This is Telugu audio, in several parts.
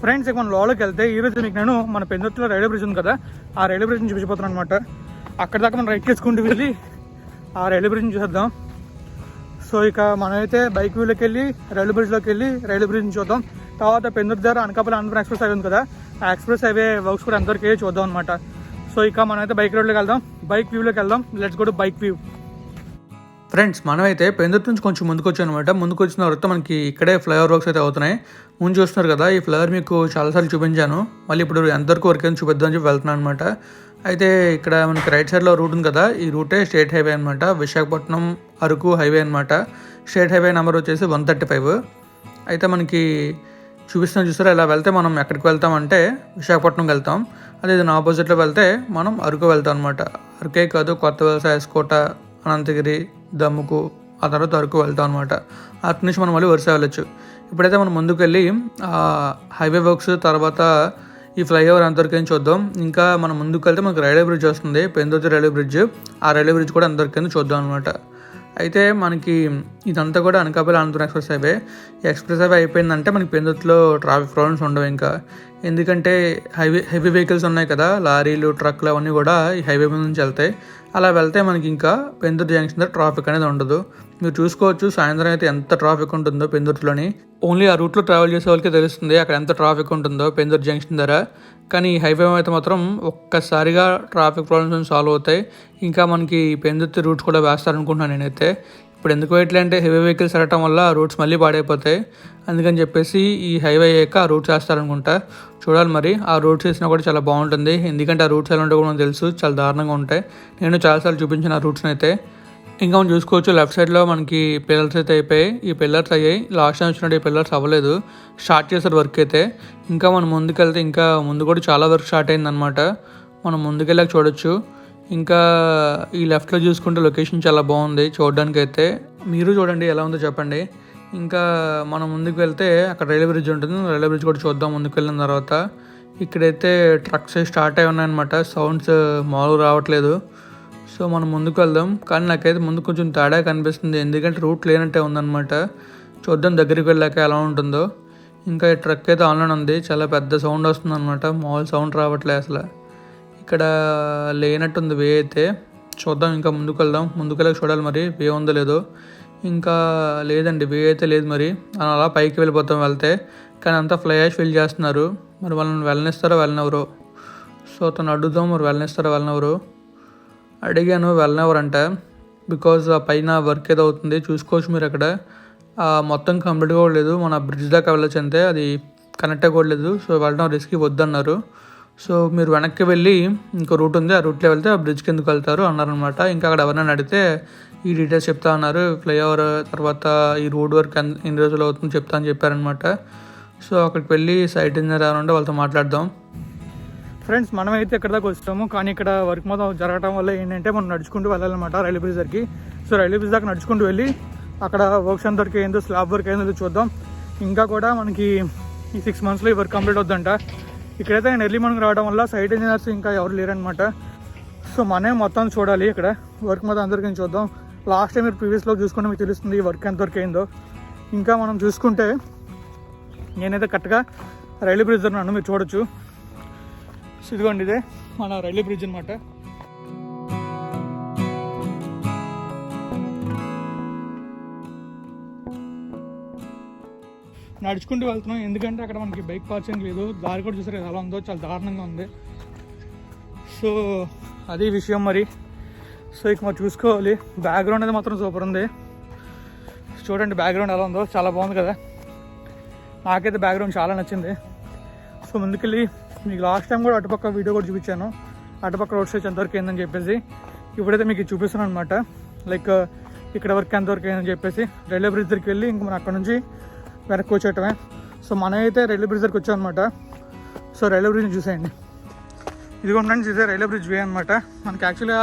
ఫ్రెండ్స్ ఇక మనం లోపలికి వెళ్తే ఈ మీకు నేను మన పెందుర్తిలో రైల్వే బ్రిడ్జ్ ఉంది కదా ఆ రైల్వే బ్రిడ్జ్ని చూసిపోతాను అనమాట అక్కడ దాకా మనం రైట్ చేసుకుంటూ వెళ్ళి ఆ రైల్వే బ్రిడ్జ్ని చూసేద్దాం. సో ఇక మనమైతే బైక్ వ్యూలోకి వెళ్ళి రైల్వే బ్రిడ్జ్లోకి వెళ్ళి రైల్వే బ్రిడ్జ్ని చూద్దాం. తర్వాత పెందుర్తి దగ్గర అనకాపల్లి ఆంధ్ర ఎక్స్ప్రెస్ హైవే ఉంది కదా ఆ ఎక్స్ప్రెస్ హైవే వర్క్స్ కూడా అందరికీ చూద్దాం అనమాట సో ఇక మనమైతే బైక్ రోడ్లోకి వెళ్దాం. బైక్ వ్యూలోకి వెళ్దాం. Let's go to bike view. Friends మనమైతే పెందుర్తి నుంచి కొంచెం ముందుకు వచ్చాను అనమాట ముందుకు వచ్చిన తర్వాత మనకి ఇక్కడే ఫ్లైఓవర్ వర్క్స్ అయితే అవుతున్నాయి. ముందు చూస్తున్నారు కదా ఈ ఫ్లైఓవర్ మీకు చాలాసార్లు చూపించాను. మళ్ళీ ఇప్పుడు ఎంతవరకు వర్క్ అని చూపిద్దాం చెప్పి వెళ్తున్నాను అనమాట అయితే ఇక్కడ మనకి రైట్ సైడ్లో రూట్ ఉంది కదా ఈ రూటే స్టేట్ హైవే అనమాట విశాఖపట్నం అరకు హైవే అనమాట స్టేట్ హైవే నెంబర్ వచ్చేసి వన్ థర్టీ ఫైవ్. అయితే మనకి చూపిస్తున్న చూసారా ఇలా వెళ్తే మనం ఎక్కడికి వెళ్తామంటే విశాఖపట్నంకి వెళ్తాం. అదే దాని ఆపోజిట్లో వెళ్తే మనం అరకు వెళ్తాం అనమాట అరకే కాదు కొత్త వ్యవసాయ ఎస్కోట అనంతగిరి దమ్ముకు ఆ తర్వాత అరకు వెళ్తాం అనమాట అటు నుంచి మనం మళ్ళీ వరుస వెళ్ళొచ్చు. ఇప్పుడైతే మనం ముందుకు వెళ్ళి హైవే వర్క్స్ తర్వాత ఈ ఫ్లైఓవర్ అంతవరకు చూద్దాం. ఇంకా మనం ముందుకు వెళ్తే మనకు రైల్వే బ్రిడ్జ్ వస్తుంది. Pendurthi railway bridge. ఆ రైల్వే బ్రిడ్జ్ కూడా అంతవరకు చూద్దాం అనమాట అయితే మనకి ఇదంతా కూడా Anakapalli Anantapuram express highway. Express highway అయిపోయిందంటే మనకి పెందుతులో ట్రాఫిక్ ప్రాబ్లమ్స్ ఉండవు ఇంకా. ఎందుకంటే హైవే హెవీ వెహికల్స్ ఉన్నాయి కదా లారీలు ట్రక్లు అవన్నీ కూడా ఈ హైవే మీద నుంచి వెళ్తాయి. అలా వెళ్తే మనకి ఇంకా పెందుర్తి జంక్షన్ దగ్గర ట్రాఫిక్ అనేది ఉండదు. మీరు చూసుకోవచ్చు సాయంత్రం అయితే ఎంత ట్రాఫిక్ ఉంటుందో పెందుర్తిలోని. ఓన్లీ ఆ రూట్లో ట్రావెల్ చేసే వాళ్ళకి తెలుస్తుంది అక్కడ ఎంత ట్రాఫిక్ ఉంటుందో పెందుర్తి జంక్షన్ దగ్గర. కానీ ఈ హైవే అయితే మాత్రం ఒక్కసారిగా ట్రాఫిక్ ప్రాబ్లమ్స్ సాల్వ్ అవుతాయి. ఇంకా మనకి పెందుర్తి రూట్స్ కూడా వేస్తారనుకుంటున్నాను నేనైతే. ఇప్పుడు ఎందుకు వేయట్లే అంటే హెవీ వెహికల్స్ వెళ్ళటం వల్ల రూట్స్ మళ్ళీ పాడైపోతాయి. అందుకని చెప్పేసి ఈ హైవే అయ్యాక ఆ రూట్స్ వేస్తారనుకుంటా చూడాలి మరి. ఆ రూట్స్ వేసినా కూడా చాలా బాగుంటుంది. ఎందుకంటే ఆ రూట్స్ ఎలా ఉంటాయో కూడా తెలుసు. చాలా దారుణంగా ఉంటాయి. నేను చాలాసార్లు చూపించిన ఆ రూట్స్ని అయితే. ఇంకా మనం చూసుకోవచ్చు లెఫ్ట్ సైడ్లో మనకి పిల్లర్స్ అయితే అయిపోయాయి. ఈ పిల్లర్స్ అయ్యాయి. లాస్ట్ టైం వచ్చినట్టు ఈ పిల్లర్స్ అవ్వలేదు. స్టార్ట్ చేశారు వర్క్ అయితే. ఇంకా మనం ముందుకెళ్తే ఇంకా ముందు కూడా చాలా వర్క్ స్టార్ట్ అయిందనమాట మనం ముందుకెళ్ళాక చూడొచ్చు. ఇంకా ఈ లెఫ్ట్లో చూసుకుంటే లొకేషన్ చాలా బాగుంది. చూడడానికి అయితే మీరు చూడండి ఎలా ఉందో చెప్పండి. ఇంకా మనం ముందుకు వెళ్తే అక్కడ రైల్వే బ్రిడ్జ్ ఉంటుంది. రైల్వే బ్రిడ్జ్ కూడా చూద్దాం ముందుకు వెళ్ళిన తర్వాత. ఇక్కడైతే ట్రక్స్ స్టార్ట్ అయి ఉన్నాయన్నమాట. సౌండ్స్ uh, మామూలుగా రావట్లేదు. సో మనం ముందుకు వెళ్దాం. కానీ నాకైతే ముందు కొంచెం తేడా కనిపిస్తుంది. ఎందుకంటే రూట్ లేనట్టే ఉందన్నమాట. చూద్దాం దగ్గరికి వెళ్ళాక ఎలా ఉంటుందో. ఇంకా ఈ ట్రక్ అయితే ఆన్లైన్ ఉంది. చాలా పెద్ద సౌండ్ వస్తుంది అనమాట మామూలు సౌండ్ రావట్లేదు అసలు. ఇక్కడ లేనట్టుంది వే అయితే. చూద్దాం ఇంకా ముందుకు వెళ్దాం ముందుకు వెళ్ళక చూడాలి మరి వే ఉందో లేదో. ఇంకా లేదండి వే అయితే లేదు మరి. అలా పైకి వెళ్ళిపోతాం వెళ్తే. కానీ అంతా ఫ్లై యాష్ ఫిల్ చేస్తున్నారు. మరి వాళ్ళని వెళ్ళనిస్తారో వెళ్ళనెవరో? సో తను అడుగుదాం మరి వెళ్ళనిస్తారో వెళ్ళనెవరు? అడిగాను వెళ్ళనెవరంట. బికాజ్ ఆ పైన వర్క్ ఏదో అవుతుంది చూసుకోవచ్చు మీరు అక్కడ. మొత్తం కంప్లీట్ కూడా లేదు. మన బ్రిడ్జ్ దాకా వెళ్ళొచ్చు అంతే. అది కనెక్ట్ అవ్వలేదు సో వెళ్ళడం రిస్క్ వద్దన్నారు. సో మీరు వెనక్కి వెళ్ళి ఇంకో రూట్ ఉంది ఆ రూట్లో వెళ్తే ఆ బ్రిడ్జ్ కిందకు వెళ్తారు అన్నారనమాట ఇంకా అక్కడ ఎవరైనా అడిగితే ఈ డీటెయిల్స్ చెప్తా అన్నారు. ఫ్లైఓవర్ తర్వాత ఈ రోడ్ వర్క్ ఎన్ని రోజులు అవుతుందో చెప్తా అని చెప్పారనమాట సో అక్కడికి వెళ్ళి సైట్ ఇంజనీర్ ఎవరు వాళ్ళతో మాట్లాడదాం. ఫ్రెండ్స్ మనమైతే ఇక్కడ దాకా వస్తాము కానీ ఇక్కడ వర్క్ మొత్తం జరగడం వల్ల ఏంటంటే మనం నడుచుకుంటూ వెళ్ళాలన్నమాట రైల్వే బ్రిడ్జ్ దగ్గరికి. సో రైల్వే బ్రిడ్జ్ దాకా నడుచుకుంటూ వెళ్ళి అక్కడ వర్క్స్ అంతవరకు ఏందో స్లాబ్ వర్క్ ఏందో చూద్దాం. ఇంకా కూడా మనకి ఈ సిక్స్ మంత్స్లో ఈ వర్క్ కంప్లీట్ అవుద్దంట. ఇక్కడైతే నేను ఎర్లీ మార్నింగ్ రావడం వల్ల సైట్ ఇంజనీర్స్ ఇంకా ఎవరు లేరనమాట సో మనమే మొత్తం చూడాలి ఇక్కడ. వర్క్ మొత్తం అందరికీ చూద్దాం. లాస్ట్ టైం మీరు ప్రీవియస్లో చూసుకుంటే మీకు తెలుస్తుంది ఈ వర్క్ ఎంతవరకు అయిందో. ఇంకా మనం చూసుకుంటే నేనైతే కరెక్ట్గా రైల్వే బ్రిడ్జ్ ఉన్నాను మీరు చూడొచ్చు. ఇదిగోండి ఇదే మన రైల్వే బ్రిడ్జ్ అనమాట నడుచుకుంటూ వెళ్తున్నాం. ఎందుకంటే అక్కడ మనకి బైక్ పార్కింగ్ లేదు. దారి కూడా చూసారు ఎలా ఉందో చాలా దారుణంగా ఉంది. సో అది విషయం మరి. సో ఇక మరి చూసుకోవాలి. బ్యాక్గ్రౌండ్ అయితే మాత్రం సూపర్ ఉంది. చూడండి బ్యాక్గ్రౌండ్ ఎలా ఉందో. చాలా బాగుంది కదా. నాకైతే బ్యాక్గ్రౌండ్ చాలా నచ్చింది. సో ముందుకెళ్ళి మీకు లాస్ట్ టైం కూడా అటుపక్క వీడియో కూడా చూపించాను. అటుపక్క రోడ్ స్టేజ్ ఎంతవరకు అయిందని చెప్పేసి. ఇప్పుడైతే మీకు చూపిస్తున్నాను అనమాట లైక్ ఇక్కడ వరకు ఎంతవరకు అయిందని చెప్పేసి. రైల్వే బ్రిడ్జ్ దగ్గరికి వెళ్ళి ఇంక మనం అక్కడ నుంచి వెనక్కి వచ్చేయటమే సో మనమైతే రైల్వే బ్రిడ్జ్ దగ్గరికి వచ్చాం అనమాట సో రైల్వే బ్రిడ్జ్ చూసేయండి. ఇదిగో ఫ్రెండ్స్ ఇదే రైల్వే బ్రిడ్జ్ వే అనమాట మనకి యాక్చువల్గా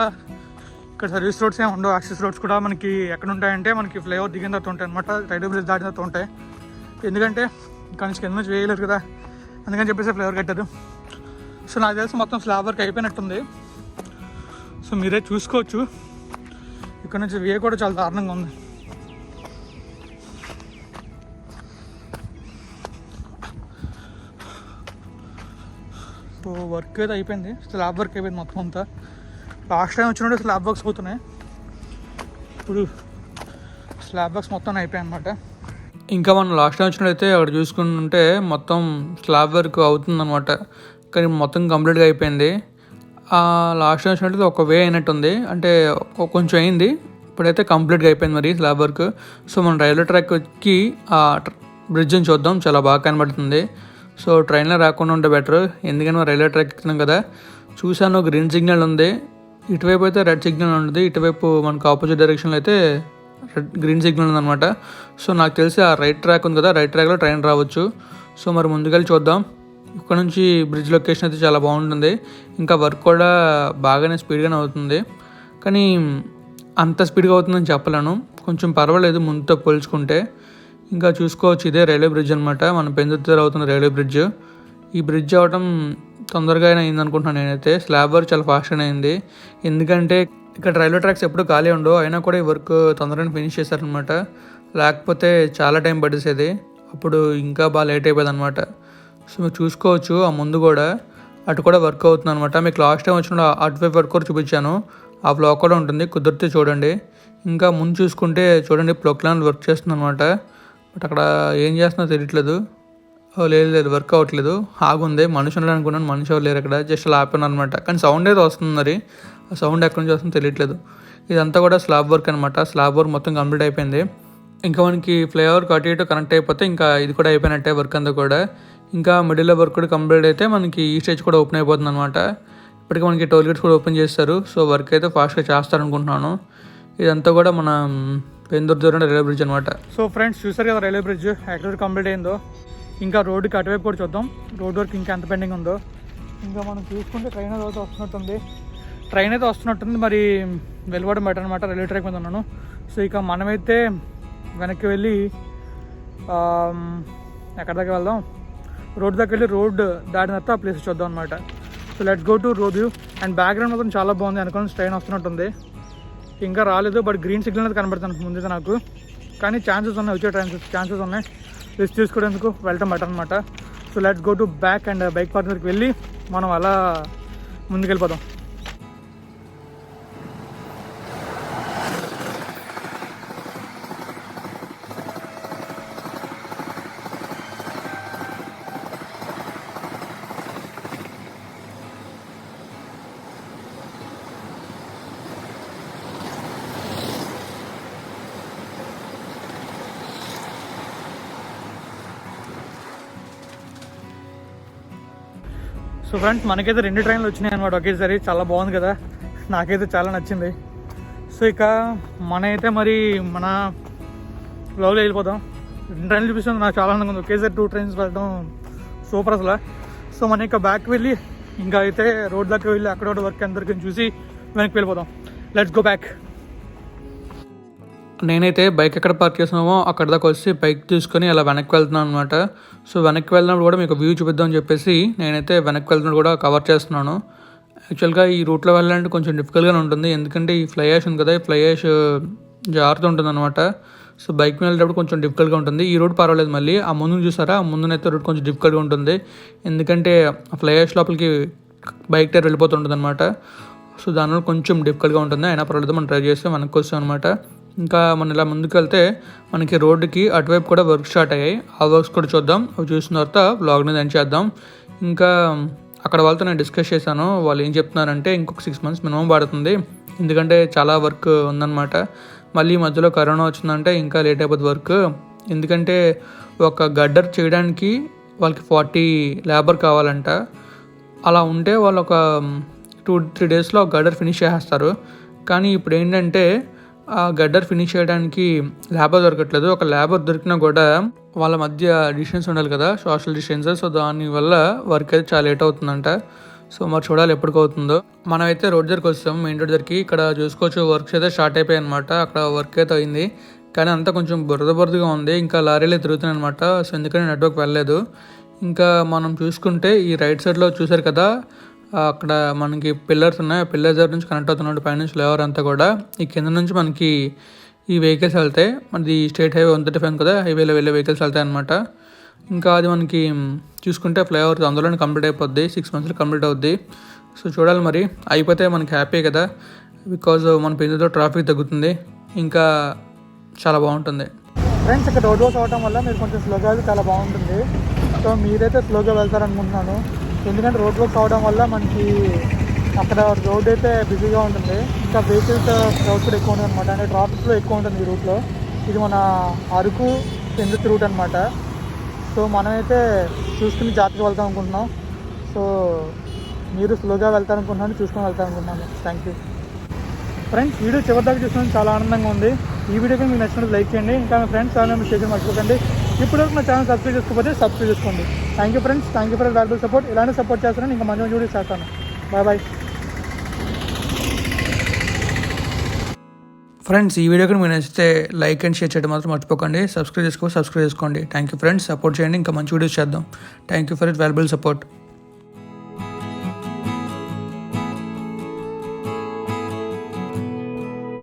ఇక్కడ సర్వీస్ రోడ్స్ ఏమి ఉండవు. యాక్సెస్ రోడ్స్ కూడా మనకి ఎక్కడ ఉంటాయంటే మనకి ఫ్లైఓవర్ దిగిన తర్వాత ఉంటాయి అనమాట రైల్వే బ్రిడ్జ్ దాటిన తర్వాత ఉంటాయి. ఎందుకంటే ఇక్కడ నుంచి కింద నుంచి వేయలేరు కదా. అందుకని చెప్పేసి ఫ్లైఓవర్ కట్టారు. సో నాకు తెలిసి మొత్తం స్లాబ్ వర్క్ అయిపోయినట్టుంది. సో మీరే చూసుకోవచ్చు. ఇక్కడ నుంచి వే కూడా చాలా దారుణంగా ఉంది. సో వర్క్ అయితే అయిపోయింది. స్లాబ్ వర్క్ అయిపోయింది మొత్తం అంతా. లాస్ట్ టైం వచ్చినప్పుడు స్లాబ్ వర్క్స్ అవుతున్నాయి ఇప్పుడు స్లాబ్ వర్క్స్ మొత్తం అయిపోయాయి అనమాట ఇంకా మనం లాస్ట్ టైం వచ్చినట్టయితే అక్కడ చూసుకుంటుంటే మొత్తం స్లాబ్ వర్క్ అవుతుందన్నమాట. కానీ మొత్తం కంప్లీట్గా అయిపోయింది. లాస్ట్ టైం వచ్చినట్టయితే ఒక వే అయినట్టుంది. అంటే కొంచెం అయింది. ఇప్పుడైతే కంప్లీట్గా అయిపోయింది మరి స్లాబ్ వర్క్ సో మనం రైల్వే ట్రాక్కి ఆ బ్రిడ్జ్ని చూద్దాం. చాలా బాగా కనబడుతుంది. సో ట్రైన్లో రాకుండా ఉంటే బెటర్. ఎందుకంటే మనం రైల్వే ట్రాక్ ఎక్కుతున్నాం కదా. చూశాను గ్రీన్ సిగ్నల్ ఉంది. ఇటువైపు అయితే రెడ్ సిగ్నల్ ఉంటుంది. ఇటువైపు మనకు ఆపోజిట్ డైరెక్షన్లో అయితే రెడ్ గ్రీన్ సిగ్నల్ ఉందన్నమాట. సో నాకు తెలిసి ఆ రైట్ ట్రాక్ ఉంది కదా. రైట్ ట్రాక్లో ట్రైన్ రావచ్చు. సో మరి ముందుకెళ్ళి చూద్దాం. ఇక్కడ నుంచి బ్రిడ్జ్ లొకేషన్ అయితే చాలా బాగుంటుంది. ఇంకా వర్క్ కూడా బాగానే స్పీడ్గానే అవుతుంది. కానీ అంత స్పీడ్గా అవుతుందని చెప్పలేను. కొంచెం పర్వాలేదు. ముందుతో పోల్చుకుంటే. ఇంకా చూసుకోవచ్చు ఇదే రైల్వే బ్రిడ్జ్ అనమాట మన పెందుతూరు అవుతున్న రైల్వే బ్రిడ్జ్. ఈ బ్రిడ్జ్ అవడం తొందరగా అయింది అనుకుంటున్నాను నేనైతే. స్లాబ్ వర్క్ చాలా ఫాస్ట్గానే అయింది. ఎందుకంటే ఇక్కడ రైల్వే ట్రాక్స్ ఎప్పుడు ఖాళీ ఉండవు. అయినా కూడా ఈ వర్క్ తొందరగానే ఫినిష్ చేశారనమాట లేకపోతే చాలా టైం పట్టేసేది. అప్పుడు ఇంకా బాగా లేట్ అయిపోయేది అనమాట సో మీరు చూసుకోవచ్చు ఆ ముందు కూడా. అటు కూడా వర్క్ అవుతుంది అనమాట మీకు లాస్ట్ టైం వచ్చిన అటువైపు వర్క్ కూడా చూపించాను. ఆ బ్లాక్ కూడా ఉంటుంది. కుదిరితే చూడండి. ఇంకా ముందు చూసుకుంటే చూడండి ప్లొక్లాన్ వర్క్ చేస్తుంది అనమాట బట్ అక్కడ ఏం చేస్తున్నా తెలియట్లేదు. లేదు లేదు వర్క్ అవ్వట్లేదు. ఆగుంది. మనుషులు అనుకున్నాను. మనిషి ఎవరు లేరు అక్కడ జస్ట్ అలా ఆపాను అనమాట కానీ సౌండ్ ఏదో వస్తుంది మరి. ఆ సౌండ్ ఎక్కడి నుంచి వస్తుందో తెలియట్లేదు. ఇదంతా కూడా స్లాబ్ వర్క్ అనమాట స్లాబ్ వర్క్ మొత్తం కంప్లీట్ అయిపోయింది. ఇంకా మనకి ఫ్లైఓవర్ అటు ఇటు కనెక్ట్ అయిపోతే ఇంకా ఇది కూడా అయిపోయినట్టే వర్క్ అంతా కూడా. ఇంకా మిడిల్లో వర్క్ కూడా కంప్లీట్ అయితే మనకి ఈ స్టేజ్ కూడా ఓపెన్ అయిపోతుంది అనమాట ఇప్పటికీ మనకి టోల్ గేట్స్ కూడా ఓపెన్ చేస్తారు. సో వర్క్ అయితే ఫాస్ట్గా చేస్తారనుకుంటున్నాను. ఇదంతా కూడా మన పెందూరు దూరం రైల్వే బ్రిడ్జ్ అనమాట సో ఫ్రెండ్స్ చూసారు కదా రైల్వే బ్రిడ్జ్? ఎక్కడ కంప్లీట్ అయిందో? ఇంకా రోడ్డుకి అటువైపు కూడా చూద్దాం. రోడ్ వర్క్ ఇంకా ఎంత పెండింగ్ ఉందో. ఇంకా మనం చూసుకుంటే ట్రైన్ అయితే వస్తున్నట్టుంది. ట్రైన్ అయితే వస్తున్నట్టుంది మరి వెలువడం బెటర్ అనమాట రైల్వే ట్రాక్ మీద ఉన్నాను. సో ఇక మనమైతే వెనక్కి వెళ్ళి ఎక్కడి దాకా వెళ్దాం? రోడ్ దగ్గర వెళ్ళి రోడ్ దాటిన తర్వాత ఆ ప్లేస్ చూద్దాం అనమాట so let's go to road view and background మాత్రం చాలా బాగుంది. అనుకోని ట్రైన్ వస్తున్నట్టుంది. ఇంకా రాలేదు బట్ గ్రీన్ సిగ్నల్ అయితే కనబడుతుంది ముందే నాకు. కానీ ఛాన్సెస్ ఉన్నాయి వచ్చే ఛాన్సెస్ ఛాన్సెస్ ఉన్నాయి. రిస్క్ తీసుకునేందుకు వెళ్ళటం బట్ అనమాట so let's go to back and bike పార్ట్నర్కి వెళ్ళి మనం అలా ముందుకెళ్ళిపోదాం. సో ఫ్రెండ్స్ మనకైతే రెండు ట్రైన్లు వచ్చినాయి అనమాట ఒకేసారి చాలా బాగుంది కదా. నాకైతే చాలా నచ్చింది. సో ఇక మనైతే మరి మన లవ్లో వెళ్ళిపోదాం. రెండు ట్రైన్లు చూపిస్తుంది. నాకు చాలా ఆనందంగా ఉంది. ఒకేసారి టూ ట్రైన్స్ వెళ్ళడం సూపర్ అసలు. సో మన ఇక బ్యాక్ వెళ్ళి ఇంకా అయితే రోడ్ దాకా వెళ్ళి అక్కడ వర్క్ అందరికీ చూసి వెనక్కి వెళ్ళిపోదాం. లెట్స్ గో బ్యాక్ నేనైతే బైక్ ఎక్కడ పార్క్ చేస్తున్నామో అక్కడ దాకా వచ్చి బైక్ తీసుకొని అలా వెనక్కి వెళ్తున్నాను అనమాట సో వెనక్కి వెళ్ళినప్పుడు కూడా మీకు వ్యూ చూపిద్దామని చెప్పేసి నేనైతే వెనక్కి వెళ్తున్నప్పుడు కూడా కవర్ చేస్తున్నాను. యాక్చువల్గా ఈ రూట్లో వెళ్ళాలంటే కొంచెం డిఫికల్ట్గానే ఉంటుంది. ఎందుకంటే ఈ ఫ్లై యాష్ ఉంది కదా ఈ ఫ్లై యాష్ జారుతూ ఉంటుంది అనమాట సో బైక్ మీద వెళ్ళేటప్పుడు కొంచెం డిఫికల్ట్గా ఉంటుంది. ఈ రూట్ పర్వాలేదు మళ్ళీ. ఆ ముందు చూసారా? ఆ ముందునైతే రోడ్ కొంచెం డిఫికల్ట్గా ఉంటుంది. ఎందుకంటే ఆ ఫ్లై యాష్ లోపలికి బైక్ టైర్ వెళ్ళిపోతుంటుంది అనమాట సో దానివల్ల కొంచెం డిఫికల్ట్గా ఉంటుంది. అయినా పర్వాలేదు. మనం ట్రై చేస్తే మనకు వస్తాం అనమాట ఇంకా మనం ఇలా ముందుకెళ్తే మనకి రోడ్డుకి అటువైపు కూడా వర్క్ స్టార్ట్ అయ్యాయి. ఆ వర్క్స్ కూడా చూద్దాం. అవి చూసిన తర్వాత బ్లాగ్ని ఎండ్ చేద్దాం. ఇంకా అక్కడ వాళ్ళతో నేను డిస్కస్ చేశాను. వాళ్ళు ఏం చెప్తున్నారంటే ఇంకొక సిక్స్ మంత్స్ మినిమం పడుతుంది. ఎందుకంటే చాలా వర్క్ ఉందన్నమాట. మళ్ళీ మధ్యలో కరోనా వచ్చిందంటే ఇంకా లేట్ అయిపోతుంది వర్క్. ఎందుకంటే ఒక గడ్డర్ చేయడానికి వాళ్ళకి ఫార్టీ లేబర్ కావాలంట. అలా ఉంటే వాళ్ళు ఒక టూ త్రీ డేస్లో గడ్డర్ ఫినిష్ చేసేస్తారు. కానీ ఇప్పుడు ఏంటంటే ఆ గడ్డర్ ఫినిష్ చేయడానికి లేబర్ దొరకట్లేదు. ఒక లేబర్ దొరికినా కూడా వాళ్ళ మధ్య డిస్టెన్స్ ఉండాలి కదా సోషల్ డిస్టెన్స్ సో దానివల్ల వర్క్ అయితే చాలా లేట్ అవుతుందంట. సో మరి చూడాలి ఎప్పటికి అవుతుందో మనమైతే రోడ్ దగ్గరికి వస్తాం. మెయిన్ రోడ్ దగ్గరికి ఇక్కడ చూసుకోవచ్చు. వర్క్స్ అయితే స్టార్ట్ అయిపోయాయి అనమాట అక్కడ వర్క్ అయితే అయింది. కానీ అంతా కొంచెం బురద బురదగా ఉంది. ఇంకా లారీలే తిరుగుతున్నాయి అనమాట సో ఎందుకని నెట్వర్క్ వెళ్ళలేదు. ఇంకా మనం చూసుకుంటే ఈ రైట్ సైడ్లో చూసారు కదా అక్కడ మనకి పిల్లర్స్ ఉన్నాయి. పిల్లర్స్ దగ్గర నుంచి కనెక్ట్ అవుతున్నాడు పైనుంచి లేవర్ అంతా కూడా ఈ కింద నుంచి మనకి ఈ వెహికల్స్ వెళ్తాయి. మనది state highway one thirty five కదా హైవేలో వెళ్ళే వెహికల్స్ వెళ్తాయి అనమాట ఇంకా అది మనకి చూసుకుంటే ఫ్లైఓవర్ అందులోనే కంప్లీట్ అయిపోద్ది. సిక్స్ మంత్స్లో కంప్లీట్ అవుద్ది. సో చూడాలి మరి. అయిపోతే మనకి హ్యాపీ కదా బికాజ్ మన పెద్దతో ట్రాఫిక్ తగ్గుతుంది. ఇంకా చాలా బాగుంటుంది. ఫ్రెండ్స్ ఇక్కడ రోడ్ వర్క్ వల్ల మీరు కొంచెం స్లోగా చాలా బాగుంటుంది. సో మీరైతే స్లోగా వెళ్తారనుకుంటున్నాను. ఎందుకంటే రోడ్ వర్క్ అవడం వల్ల మనకి అక్కడ రోడ్ అయితే బిజీగా ఉంటుంది. ఇంకా వెహికల్స్ క్రౌడ్ కూడా ఎక్కువ ఉంటుంది అనమాట అంటే ట్రాఫిక్లో ఎక్కువ ఉంటుంది ఈ రూట్లో. ఇది మన అరకు ఎందుకు రూట్ అనమాట సో మనమైతే చూసుకుని జాగ్రత్తగా వెళ్తాం అనుకుంటున్నాం. సో మీరు స్లోగా వెళ్తారనుకుంటున్నాను చూసుకొని వెళ్తారనుకుంటున్నాను. థ్యాంక్ యూ ఫ్రెండ్స్ వీడియో చివరి దాకా చూసినందుకు చాలా ఆనందంగా ఉంది. ఈ వీడియోకి మీకు నచ్చినట్టు లైక్ చేయండి. ఇంకా మీ ఫ్రెండ్స్ చాలా షేర్ మర్చిపోకండి. ఇప్పటివరకు నా ఛానల్ సబ్స్క్రైబ్ చేసుకోకపోతే సబ్స్క్రైబ్ చేసుకోండి. Thank you friends thank you for valuable support ఇలానే సపోర్ట్ చేస్తాను. ఇంకా మంచి మంచి వీడియోస్ చేస్తాను. బాయ్ బాయ్ ఫ్రెండ్స్ ఈ వీడియోకి మీకు నచ్చితే లైక్ అండ్ షేర్ చేయడం మాత్రం మర్చిపోకండి. సబ్స్క్రైబ్ చేసుకో సబ్స్క్రైబ్ చేసుకోండి. థ్యాంక్ యూ ఫ్రెండ్స్ సపోర్ట్ చేయండి. ఇంకా మంచి వీడియోస్ చేద్దాం. Thank you for it valuable support